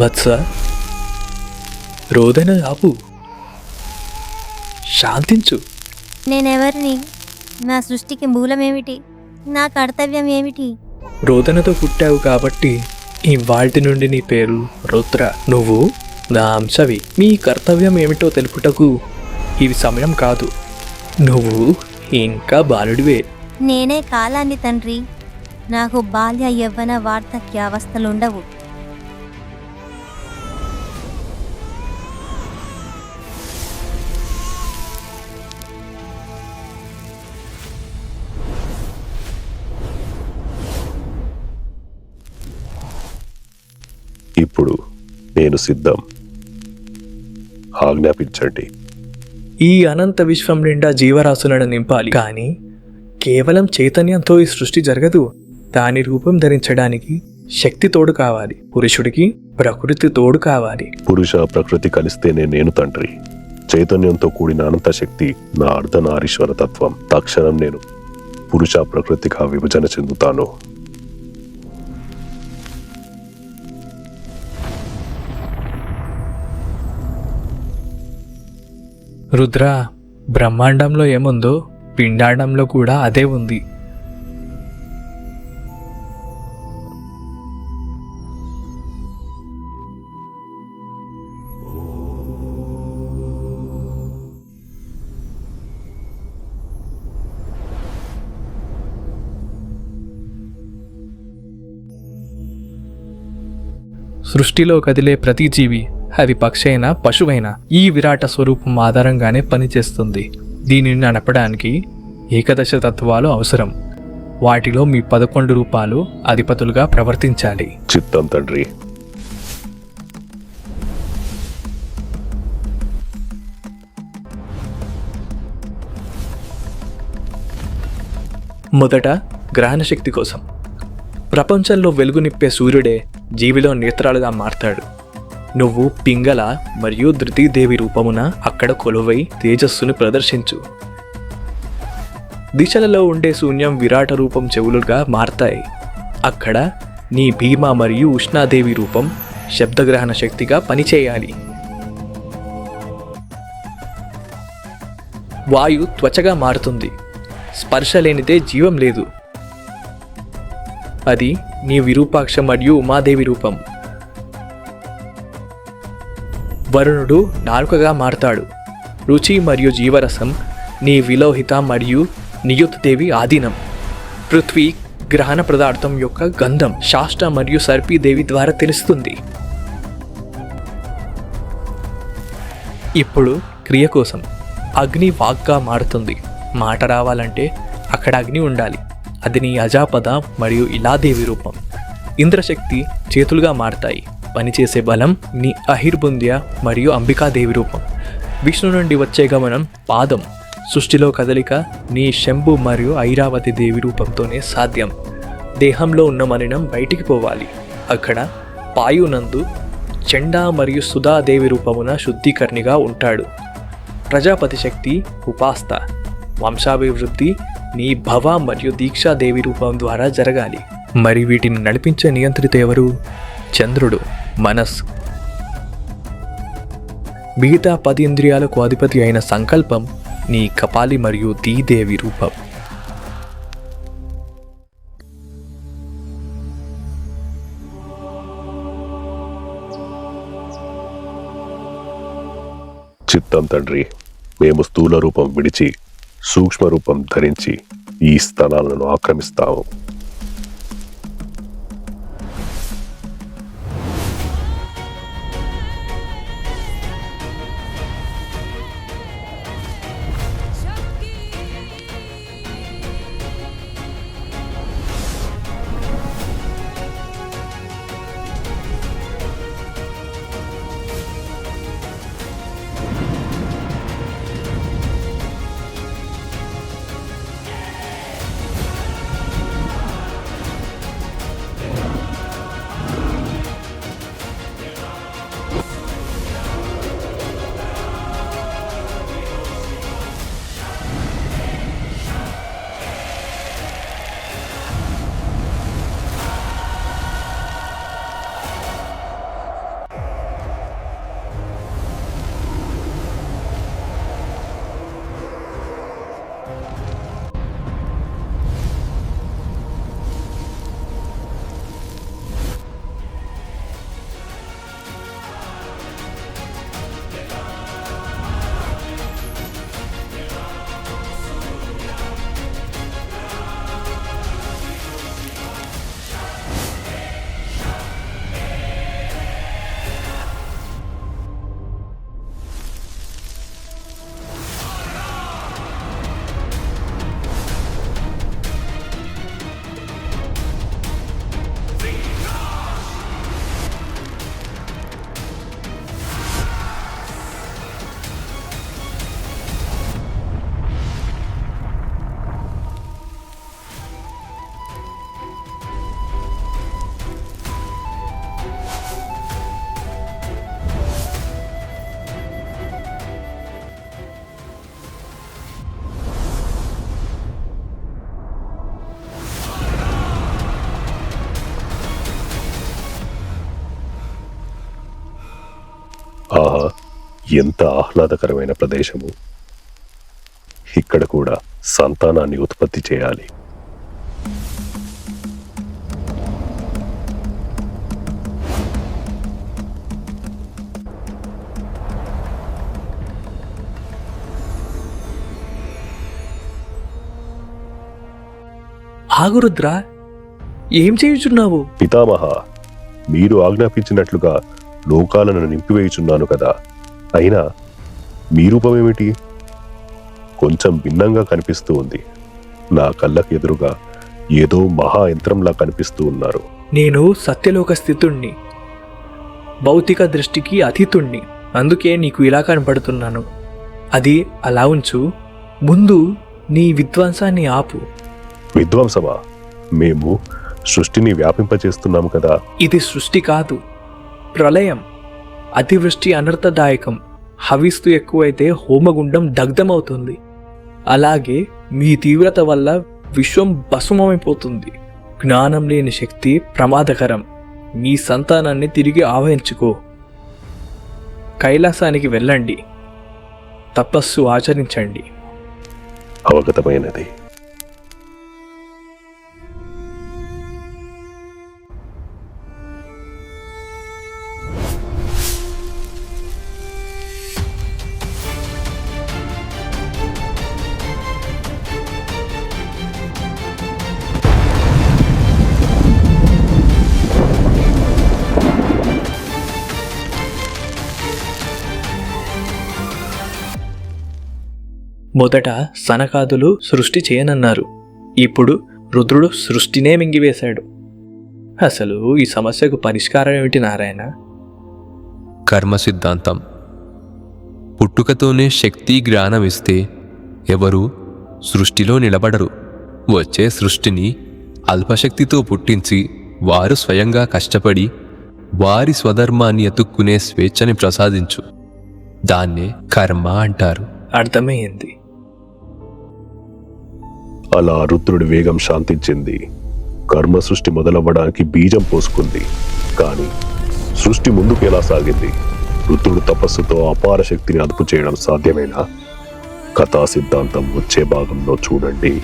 వత్స రోదన ఆపు. శాంతించు. నేనెవరిని? నా సృష్టికి మూలమేమిటి? నా కర్తవ్యం ఏమిటి రోదనతో పుట్టావు కాబట్టి ఈ వాటి నుండి నీ పేరు రుద్ర. నువ్వు నా అంశవి. మీ కర్తవ్యం ఏమిటో తెలుపుటకు ఇది సమయం కాదు. నువ్వు ఇంకా బాలుడివే. నేనే కాలాన్ని తండ్రి. నాకు బాల్య యవ్వన వార్ధక్యావస్థలుండవు ఇప్పుడు నేను సిద్ధం. ఆజ్ఞాపించండి. ఈ అనంత విశ్వం నిండా జీవరాశులను నింపాలి. కానీ కేవలం చైతన్యంతో ఈ సృష్టి జరగదు. దాని రూపం ధరించడానికి శక్తి తోడు కావాలి. పురుషుడికి ప్రకృతి తోడు కావాలి. పురుష ప్రకృతి కలిస్తేనే నేను తండ్రి. చైతన్యంతో కూడిన అనంత శక్తి నా అర్ధనారీశ్వర తత్వం. తక్షణం నేను పురుష ప్రకృతిగా విభజన చెందుతాను. రుద్ర బ్రహ్మాండంలో ఏముందో పిండాండంలో కూడా అదే ఉంది. సృష్టిలో కదిలే ప్రతి జీవి అది పక్షైనా పశువైనా ఈ విరాట స్వరూపం ఆధారంగానే పనిచేస్తుంది. దీనిని నడపడానికి ఏకదశ తత్వాలు అవసరం. వాటిలో మీ పదకొండు రూపాలు అధిపతులుగా ప్రవర్తించాలి. చిత్తం తండ్రి. మొదట గ్రహణ శక్తి కోసం. ప్రపంచంలో వెలుగునిప్పే సూర్యుడే జీవిలో నేత్రాలుగా మారతాడు. నువ్వు పింగళ మరియు ధృతీదేవి రూపమున అక్కడ కొలువై తేజస్సును ప్రదర్శించు. దిశలలో ఉండే శూన్యం విరాట రూపం చెవులుగా మారతాయి. అక్కడ నీ భీమ మరియు ఉష్ణాదేవి రూపం శబ్దగ్రహణ శక్తిగా పనిచేయాలి. వాయు త్వచగా మారుతుంది. స్పర్శ లేనిదే జీవం లేదు. అది నీ విరూపాక్ష మరియు ఉమాదేవి రూపం. వరుణుడు నాలుకగా మారతాడు. రుచి మరియు జీవరసం నీ విలోహిత మరియు నియుతదేవి ఆధీనం. పృథ్వీ గ్రహణ పదార్థం యొక్క గంధం శాష్ట మరియు సర్పీదేవి ద్వారా తెలుస్తుంది. ఇప్పుడు క్రియ కోసం అగ్ని వాగ్గా మారుతుంది. మాట రావాలంటే అక్కడ అగ్ని ఉండాలి. అది నీ అజాపద మరియు ఇలాదేవి రూపం. ఇంద్రశక్తి చేతులుగా మారతాయి. పనిచేసే బలం నీ అహిర్బుంద్య మరియు అంబికాదేవి రూపం. విష్ణు నుండి వచ్చే గమనం పాదం సృష్టిలో కదలిక నీ శంభు మరియు ఐరావతి దేవి రూపంతోనే సాధ్యం. దేహంలో ఉన్న మలినం బయటికి పోవాలి. అక్కడ పాయునందు చెండా మరియు సుధాదేవి రూపమున శుద్ధీకరణిగా ఉంటాడు. ప్రజాపతి శక్తి ఉపాస్త. వంశాభివృద్ధి నీ భవ మరియు దీక్షాదేవి రూపం ద్వారా జరగాలి. మరి వీటిని నడిపించే నియంత్రిత ఎవరు? చంద్రుడు. మనస్ మిగతా పది ఇంద్రియాలకు అధిపతి అయిన సంకల్పం నీ కపాలి మరియు దీదేవి రూపం. చిత్తం తండ్రి మేము స్థూల రూపం విడిచి సూక్ష్మ రూపం ధరించి ఈ స్థలాలను ఆక్రమిస్తాము. ఎంత ఆహ్లాదకరమైన ప్రదేశము. ఇక్కడ కూడా సంతానాన్ని ఉత్పత్తి చేయాలి. ఆగు రుద్ర ఏం చేయుచున్నావు? పితామహ మీరు ఆజ్ఞాపించినట్లుగా లోకాలను నింపివేయుచున్నాను కదా. అయినా మీ రూపమేమిటి కొంచెం భిన్నంగా కనిపిస్తూ ఉంది. నా కళ్ళకు ఎదురుగా ఏదో మహా యంత్రంలా కనిపిస్తూ ఉన్నారు. నేను సత్యలోక స్థితుణ్ణి భౌతిక దృష్టికి అతీతుణ్ణి అందుకే నీకు ఇలా కనపడుతున్నాను. అది అలా ఉంచు. ముందు నీ విధ్వంసాన్ని ఆపు. విధ్వంసమా మేము సృష్టిని వ్యాపింపచేస్తున్నాము కదా. ఇది సృష్టి కాదు ప్రళయం. అతివృష్టి అనర్థదాయకం హవిస్తు ఎక్కువైతే హోమగుండం దగ్ధమవుతుంది. అలాగే మీ తీవ్రత వల్ల విశ్వం భస్మమైపోతుంది. జ్ఞానం లేని శక్తి ప్రమాదకరం. మీ సంతానాన్ని తిరిగి ఆవహించుకో. కైలాసానికి వెళ్ళండి. తపస్సు ఆచరించండి. అవగతమైనది. మొదట సనకాదులు సృష్టి చేయనన్నారు. ఇప్పుడు రుద్రుడు సృష్టినే మింగివేశాడు. అసలు ఈ సమస్యకు పరిష్కారం ఏమిటి నారాయణ? కర్మ సిద్ధాంతం. పుట్టుకతోనే శక్తి జ్ఞానం ఇస్తే ఎవరు సృష్టిలో నిలబడరు. వచ్చే సృష్టిని అల్పశక్తితో పుట్టించి వారు స్వయంగా కష్టపడి వారి స్వధర్మాన్ని ఎతుక్కునే స్వేచ్ఛని ప్రసాదించు. దాన్నే కర్మ అంటారు. అర్థమైంది. అలా రుద్రుడి వేగం శాంతించింది. కర్మ సృష్టి మొదలవ్వడానికి బీజం పోసుకుంది. కానీ సృష్టి ముందుకు ఎలా సాగింది? రుద్రుడు తపస్సుతో అపార శక్తిని అదుపు చేయడం సాధ్యమేనా? కథా సిద్ధాంతం వచ్చే భాగంలో చూడండి.